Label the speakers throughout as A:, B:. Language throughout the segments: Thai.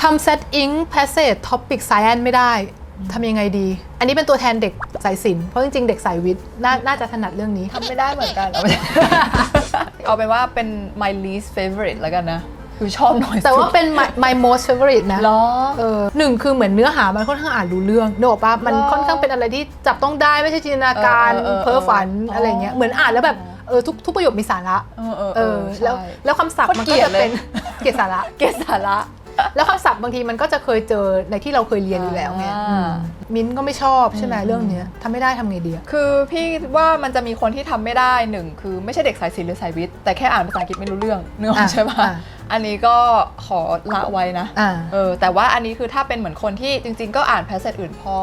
A: ทำ set ink passage topic science ไม่ได้ทำยังไงดี อันนี้เป็นตัวแทนเด็กสายศิลป์เพราะจริงๆ เด็กสายวิทย์นาน่าจะถนัดเรื่องนี้
B: ทำไม่ได้เหมือนกัน เอาไป เอาเป็นว่าเป็น my least favorite แล้วกันนะ คือชอบน้อยสุด
A: แต่ว่าเป็น my, my most favorite นะ
B: เหรอ
A: เออหนึ่งคือเหมือนเนื้อหามันค่อนข้างอ่านรู้เรื่องนึกออกปะมัน
B: หรอ
A: ค่อนข้างเป็นอะไรที่จับต้องได้ไม่ใช่จินตนาการ
B: เออเออเออ
A: เพ้อฝัน
B: อ๋ออ
A: อะไรเงี้ยเหมือนอ่านแล้วแบบเออทุกทุกประโยคมีสาระ
B: เออเออ
A: เออแล้ว
B: ใช่
A: แล้วคำศัพท์มันก็
B: โคตรเกลียด
A: จะเป็น
B: เลย
A: เกียรติสาระ
B: เกสาระ
A: แล้วคำศัพท์บางทีมันก็จะเคยเจอในที่เราเคยเรียนอยู่แล้วไง
B: อ่า
A: อืมมิ้นท์ก็ไม่ชอบใช่ไหมเรื่องเนี้ยทำไม่ได้ทำไงดีอะ
B: คือพี่ว่ามันจะมีคนที่ทำไม่ได้หนึ่งคือไม่ใช่เด็กสายศิลป์หรือสายวิทย์แต่แค่อ่านภาษาอังกฤษไม่รู้เรื่องเนื้ออกใช่ปะ
A: อะ
B: อันนี้ก็ขอละไว้นะ
A: อ่า
B: เออแต่ว่าอันนี้คือถ้าเป็นเหมือนคนที่จริง ๆ ก็อ่านแพสเซจอื่นพอ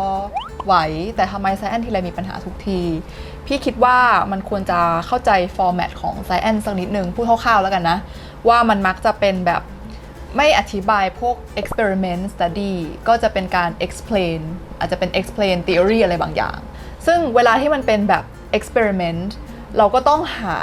B: ไหว แต่ทำไมไซแอนทีไรมีปัญหาทุกที พี่คิดว่ามันควรจะเข้าใจฟอร์แมตของไซแอนสักนิดนึงพูดคร่าวๆแล้วกันนะ ว่ามันมักจะเป็นแบบ ไม่อธิบายพวก experiment study ก็จะเป็นการ explain อาจจะเป็น explain theory อะไรบางอย่าง ซึ่งเวลาที่มันเป็นแบบ experiment เราก็ต้องหา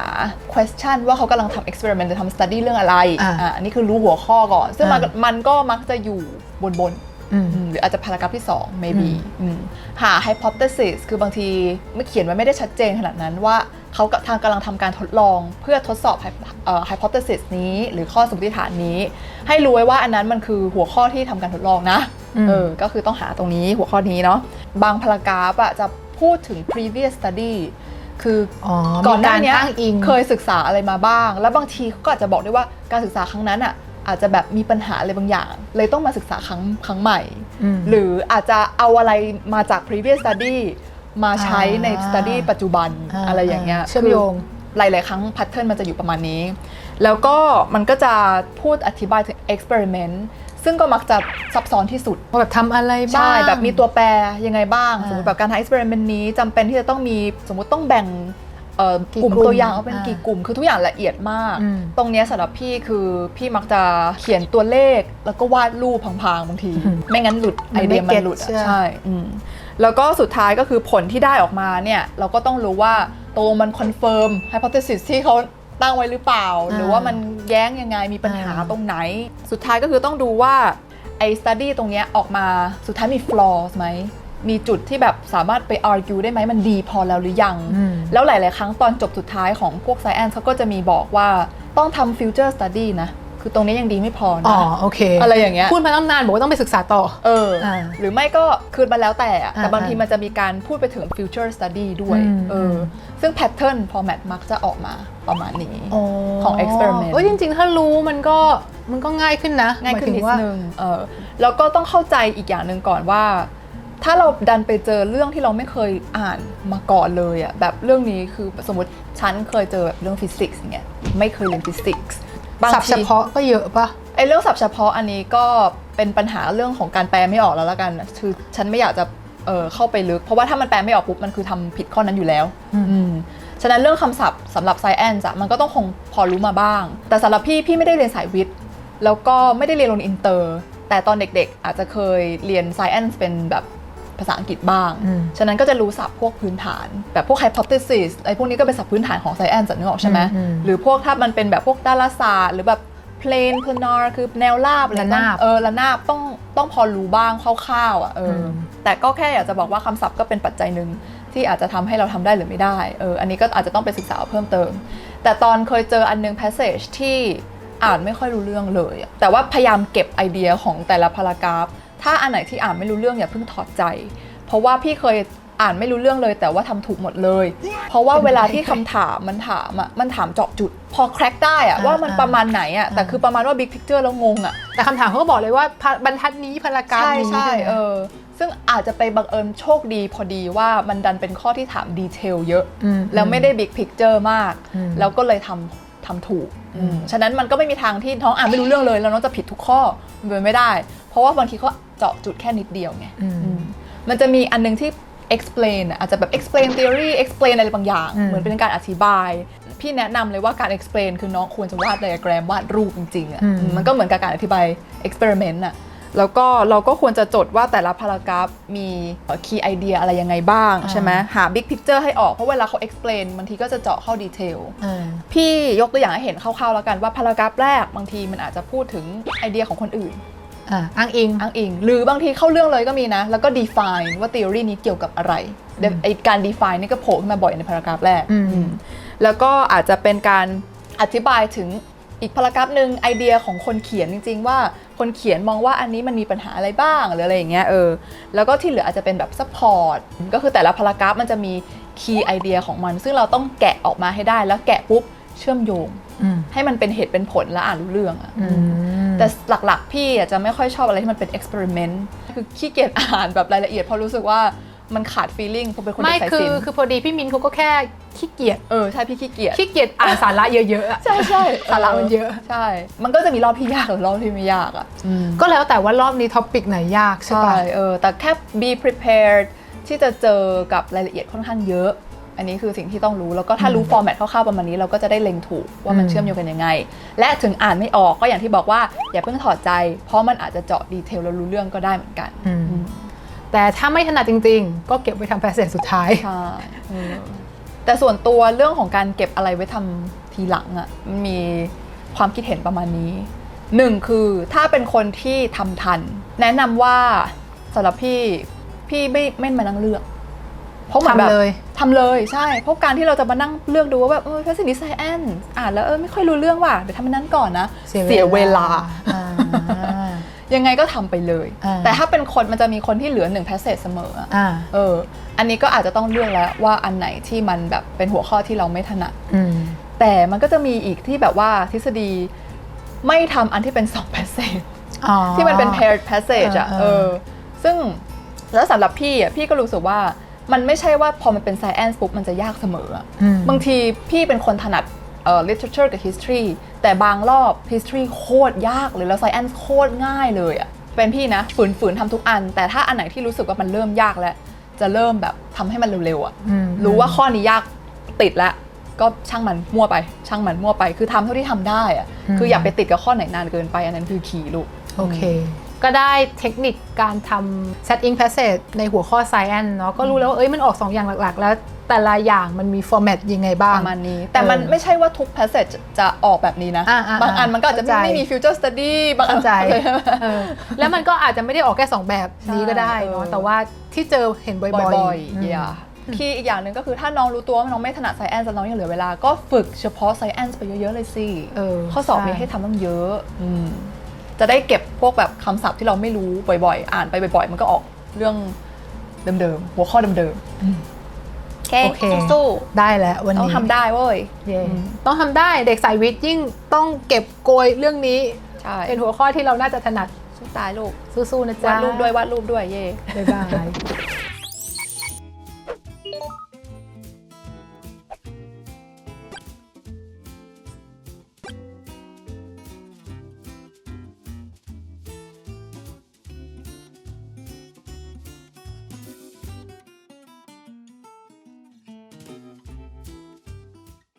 B: question ว่าเขากำลังทำ experiment หรือทำ study เรื่องอะไร
A: อ่า
B: อะอันนี้คือรู้หัวข้อก่อน ซึ่งมัน
A: อ่า
B: มันก็มักจะอยู่บนบน
A: อืม
B: ๆอืมหรืออาจจะพารากราฟที่ 2 maybe อืมหา hypothesis คือบางทีไม่เขียนไว้ไม่ได้ชัดเจนขนาดนั้นว่า เขาทางกำลังทำการทดลองเพื่อทดสอบ hy- เอ่อ hypothesis นี้ หรือข้อสมมติฐานนี้ ให้รู้ไว้ว่าอันนั้นมันคือหัวข้อที่ทำการทดลองนะ
A: อืม
B: เออก็คือต้องหาตรงนี้หัวข้อนี้เนาะบางพารากราฟอะจะพูดถึง previous study คือ
A: อ๋อ
B: ก่อนหน้า
A: มี
B: เนี้ย
A: อ้างอิง
B: เคยศึกษาอะไรมาบ้าง แล้วบางทีเขาก็อาจจะบอกด้วยว่าการศึกษาครั้งนั้นอะอาจจะแบบมีปัญหาอะไรบางอย่าง เลยต้องมาศึกษาครั้งครั้งใหม่
A: อืม
B: หรืออาจจะเอาอะไรมาจาก previous study มาใช้ใน
A: อ่า
B: study ปัจจุบัน
A: อ่า
B: อะไรอย่างเงี้ย
A: เชื่อมโยง
B: คือหลาย ๆ ครั้ง pattern มันจะอยู่ประมาณนี้ แล้วก็มันก็จะพูดอธิบายถึง experiment ซึ่งก็มักจะซับซ้อนที่สุด
A: ว่าแบบทำอะไรบ้าง
B: ใช่ แบบมีตัวแปรยังไงบ้าง
A: อ่า
B: สมมติแบบการทำ experiment นี้จำเป็นที่จะต้องมีสมมติต้องแบ่งเอ่อ
A: กี่
B: กลุ่ม
A: กลุ่ม
B: ตัวอย่างว่าเป็น
A: อ่ากี่
B: กี่กลุ่มคือทุกอย่างละเอียดมาก
A: อืม
B: ตรงเนี้ยสำหรับพี่คือพี่มักจะเขียนตัวเลขแล้วก็วาดรูปพังๆบางที ไม่งั้นหลุด
A: มั
B: ไอน
A: ไม่
B: เดียมัน
A: เก็ต
B: หลุดอะ
A: ใช่
B: ใช่อืม แล้วก็สุดท้ายก็คือผลที่ได้ออกมาเนี่ย เราก็ต้องรู้ว่าตรงมันคอนเฟิร์ม hypothesis ที่เขาตั้งไว้หรือเปล่า หรือว่ามันแย้งยังไงมีปัญหาตรงไหน สุดท้ายก็คือต้องดูว่าไอ้ study ตรงเนี้ยออกมาสุดท้ายมี flaws ไหมมีจุดที่แบบสามารถไป argue ได้ไหมมันดีพอแล้วหรือยัง
A: อืม
B: แล้วหลาย ๆ ครั้งตอนจบสุดท้ายของพวก science เขาก็จะมีบอกว่าต้องทำ future study นะ คือตรงนี้ยังดีไม่พอ
A: อ๋อ
B: นะ
A: โอเค
B: อะไรอย่างเงี้ย
A: พูดมาตั้งนานบอกว่าต้องไปศึกษาต่อ
B: เออ
A: อ่า
B: หรือไม่ก็คือมันแล้วแต่อะแต่
A: อ่า
B: บางที
A: อ่า
B: มันจะมีการพูดไปถึง future study ด้วย
A: อืม
B: เออ
A: ม
B: ซึ่ง pattern format มักจะออกมาประมาณนี้ของ experiment
A: เอ้ยจริงๆ ถ้ารู้มันก็มันก็ง่ายขึ้นนะ
B: ง่ายขึ้น
A: หม
B: นิ
A: ถึ
B: ด
A: ว่า
B: นึงเออแล้วก็ต้องเข้าใจอีกอย่างหนึ่งก่อนว่าถ้าเราดันไปเจอเรื่องที่เราไม่เคยอ่านมาก่อนเลยอะแบบเรื่องนี้คือสมมติฉันเคยเจอแบบเรื่องฟิสิกส์อย่างเงี้ยไม่เคยเรียนฟิสิกส์ บาง
A: ศัพท์
B: ที
A: เฉพาะก็เยอะปะ
B: ไอ้เรื่องศัพท์เฉพาะอันนี้ก็เป็นปัญหาเรื่องของการแปลไม่ออกแล้วละกันคือฉันไม่อยากจะเออเข้าไปลึก เพราะว่าถ้ามันแปลไม่ออกปุ๊บมันคือทำผิดข้อนั้นอยู่แล้วอืมฉะนั้นเรื่องคำศัพท์สำหรับ science อะมันก็ต้องคงพอรู้มาบ้าง แต่สำหรับพี่พี่ไม่ได้เรียนสายวิทย์ แล้วก็ไม่ได้เรียนโรงเรียนอินเตอร์ แต่ตอนเด็กๆ อาจจะเคยเรียน science เป็นแบบ ภาษาอังกฤษบ้าง
A: อืม
B: ฉะนั้นก็จะรู้ศัพท์พวกพื้นฐาน แบบพวก hypothesis ไอ้พวกนี้ก็เป็นศัพท์พื้นฐานของ science อะนึกออกใช่ไหม
A: อืมอืม
B: หรือพวกถ้ามันเป็นแบบพวกดาราศาสตร์หรือแบบ plane planar คือแนวราบอไระ
A: นาบ
B: เออระนาบต้องต้องพอรู้บ้างคร่าวๆอะเอออ
A: ม
B: แต่ก็แค่อยากจะบอกว่าคำศัพท์ก็เป็นปัจจัยหนึ่งที่อาจจะทำให้เราทำได้หรือไม่ได้เอออันนี้ก็อาจจะต้องไปศึกษาเพิ่มเติม แต่ตอนเคยเจออันนึง passage ที่อ่านไม่ค่อยรู้เรื่องเลยอะแต่ว่าพยายามเก็บไอเดียของแต่ละพารากราฟ ถ้าอันไหนที่อ่านไม่รู้เรื่องอย่าเพิ่งถอดใจ เพราะว่าพี่เคยอ่านไม่รู้เรื่องเลยแต่ว่าทำถูกหมดเลย เพราะว่าเวลาที่คำถามมันถามอะมันถามเจาะจุด พอแคร็กได้อะ
A: อ่า
B: ว่ามันประมาณไหนอะแต่
A: อ่า
B: คือประมาณว่า big picture แล้วงงอะ
A: แต่คำถามเขาก็บอกเลยว่าพะบรรทัดนี้พารากราฟ
B: ใช่
A: นี้
B: ใช่
A: ไหม
B: เออซึ่งอาจจะไปบังเอิญโชคดีพอดีว่ามันดันเป็นข้อที่ถามดีเทลเยอะ
A: อืม
B: แล้วไม่ได้ big picture มาก
A: อืม
B: แล้วก็เลยทำทำถูกอืมฉะนั้นมันก็ไม่มีทางที่น้องอ่านไม่รู้เรื่องเลย แล้วน้องจะผิดทุกข้อมันเป็นไม่ได้ เพราะว่าบางทีเขา เจาะจุดแค่นิดเดียวไง
A: อืม
B: อืมมันจะมีอันนึงที่ explain อะอาจจะแบบ explain theory explain อะไรบางอย่าง
A: อืม
B: เหมือนเป็นการอธิบาย พี่แนะนำเลยว่าการ explain คือน้องควรจะวาด diagram วาดรูปจริงๆอะ
A: อืม
B: มันก็เหมือนกับการอธิบาย experiment อะแล้วก็เราก็ควรจะจดว่าแต่ละพารากราฟมี key idea อะไรยังไงบ้าง
A: อ่า
B: ใช่ไหมหา big picture ให้ออก เพราะเวลาเขา explain บางทีก็จะเจาะเข้าดีเทล
A: เออ
B: พี่ยกตัวอย่างให้เห็นคร่าวๆแล้วกันว่าพารากราฟแรกบางทีมันอาจจะพูดถึงไอเดียของคนอื่น
A: อ่าอ้างอิง
B: อ้างอิง หรือบางทีเข้าเรื่องเลยก็มีนะ แล้วก็ define ว่า theory นี้เกี่ยวกับอะไรเดี๋ยวไอการ define นี่ก็โผล่ขึ้นมาบ่อยในพารากราฟแรก
A: อืม
B: อืมแล้วก็อาจจะเป็นการอธิบายถึงอีกพารากราฟหนึ่งไอเดียของคนเขียนจริง ๆ ว่าคนเขียนมองว่าอันนี้มันมีปัญหาอะไรบ้างหรืออะไรอย่างเงี้ยเออแล้วก็ที่เหลืออาจจะเป็นแบบ support ก็คือแต่ละพารากราฟมันจะมี key ไอเดียของมัน ซึ่งเราต้องแกะออกมาให้ได้แล้วแกะปุ๊บเชื่อมโยง
A: อืม
B: ให้มันเป็นเหตุเป็นผลและอ่านรู้เรื่องอะ
A: อืม
B: แต่หลักๆ พี่อะจะไม่ค่อยชอบอะไรที่มันเป็น experiment คือขี้เกียจอ่านแบบรายละเอียดเพราะรู้สึกว่ามันขาด feeling เพราะเป็นคน
A: ไม่
B: เด็กสาย
A: คื
B: ศิ
A: อ
B: ลป์
A: คือพอดีพี่มินเขาก็แค่ขี้เกียจ
B: เออใช่พี่ขี้เกียจ
A: ขี้เกียจอ่านสาระเยอะๆอะ
B: ใช่ใช่
A: สาระมันเยอะ
B: ใช่ มันก็จะมีรอบที่ยากกับรอบที่ไม่ยากอะ
A: ก็แล้วแต่ว่ารอบนี้ท็อปิกไหนยากใช่
B: ใช่
A: ปะ
B: เออแต่แค่ be prepared ที่จะเจอกับรายละเอียดค่อนข้างเยอะ อันนี้คือสิ่งที่ต้องรู้แล้วก็ถ้ารู้ format คร่าวๆประมาณนี้เราก็จะได้เล็งถูกว่ามัน
A: อืม
B: เชื่อมโยงกันยังไง และถึงอ่านไม่ออกก็อย่างที่บอกว่าอย่าเพิ่งถอดใจ เพราะมันอาจจะเจาะดีเทลแล้วรู้เรื่องก็ได้เหมือนกัน
A: อืมแต่ถ้าไม่ถนัดจริง ๆ ก็เก็บไว้ทำแพสเซจสุดท้าย
B: ใช่เออแต่ส่วนตัวเรื่องของการเก็บอะไรไว้ทำทีหลังอะ่ะมันมีความคิดเห็นประมาณนี้หนึ่งคือถ้าเป็นคนที่ทำทัน แนะนำว่าสำหรับพี่พี่ไม่ไม่มานั่งเลือก เพราะเหมือนแบบ
A: ทำเลย
B: ทำเลยใช่เพราะการที่เราจะมานั่งเลือกดูว่าแบบเออแฟชั่นดีไซน์แอนอ่านแล้วเออไม่ค่อยรู้เรื่องว่ะเดี๋ยวทำอันนั้นก่อนนะเวลา
A: อ่า
B: ยังไงก็ทำไปเลย
A: อ่า
B: แต่ถ้าเป็นคนมันจะมีคนที่เหลือหนึ่งแพสเซจเสมออะ
A: อ่า
B: เออ อันนี้ก็อาจจะต้องเลือกแล้วว่าอันไหนที่มันแบบเป็นหัวข้อที่เราไม่ถนัด
A: อืม
B: แต่มันก็จะมีอีกที่แบบว่าทฤษฎีไม่ทำอันที่เป็น2 passage
A: อ๋อ
B: ที่มันเป็น paired passage อะ
A: เออ
B: เออ ซึ่งแล้วสำหรับพี่อะพี่ก็รู้สึกว่า มันไม่ใช่ว่าพอมันเป็น science ปุ๊บมันจะยากเสมออะ
A: อืม
B: บางทีพี่เป็นคนถนัดเอ่อ literature กับ history แต่บางรอบ history โคตรยากเลยแล้ว science โคตรง่ายเลยอะเป็นพี่นะฝืนฝืนๆทำทุกอัน แต่ถ้าอันไหนที่รู้สึกว่ามันเริ่มยากแล้ว จะเริ่มแบบทำให้มันเร็วๆอะ
A: อืม
B: รู้ว่าข้อนี้ยากติดแล้วก็ช่างมันมั่วไป ช่างมันมั่วไป คือทำเท่าที่ทำได้อะ
A: อืม
B: คืออย่าไปติดกับข้อไหนนานเกินไปอันนั้นคือขีลูก
A: โอเค ก็ได้เทคนิคการทำ setting passage ในหัวข้อ science เนาะก็รู้แล้วว่าเอ้ยมันออก2อย่างหลักๆ แล้วแต่ละอย่างมันมี format ยังไงบ้าง
B: ประมาณนี้ แต่มัน
A: เออ
B: ไม่ใช่ว่าทุก passage จะออกแบบนี้นะ
A: อ่าอ่า
B: บางอันมันก็อาจจะ
A: เข้าใจ
B: ไม่มี future study บางอัน
A: เข้าใจ
B: อะไรใช่ไหม
A: เออแล้วมันก็อาจจะไม่ได้ออกแค่ 2 แบบนี้ก็ได้เนาะ
B: ใช่เออ
A: แต่ว่าที่เจอเห็นบ่อยๆ
B: บ่อย
A: อืม
B: ๆอย่าที่อีกอย่างหนึ่งก็คือถ้าน้องรู้ตัวว่าน้องไม่ถนัด science แล้วน้องยังเหลือเวลา ก็ฝึกเฉพาะ science ไปเยอะ ๆ เลยสิ
A: เออ
B: ข้อสอบมี
A: ช่
B: ให้ทำต้องเยอะอืม จะได้เก็บพวกแบบคำศัพท์ที่เราไม่รู้บ่อยๆ อ่านไปบ่อยๆ มันก็ออกเรื่องเดิมๆ หัวข้อเดิมๆ
A: โอเค
B: สู้
A: ได้แล้ววัน
B: ๆต้อง
A: นี้
B: ทำได้เว้ย
A: เย่
B: อืม
A: ต้องทำได้เด็กสายวิทย์ยิ่งต้องเก็บโกยเรื่องนี้
B: ใช่
A: เป็นหัวข้อที่เราน่าจะถนัด
B: สู้ตายลูก
A: สู้ๆนะ
B: วา
A: จ๊ะ
B: ดรูปด้วยวาดรูปด้วยเย่
A: บ๊ายบาย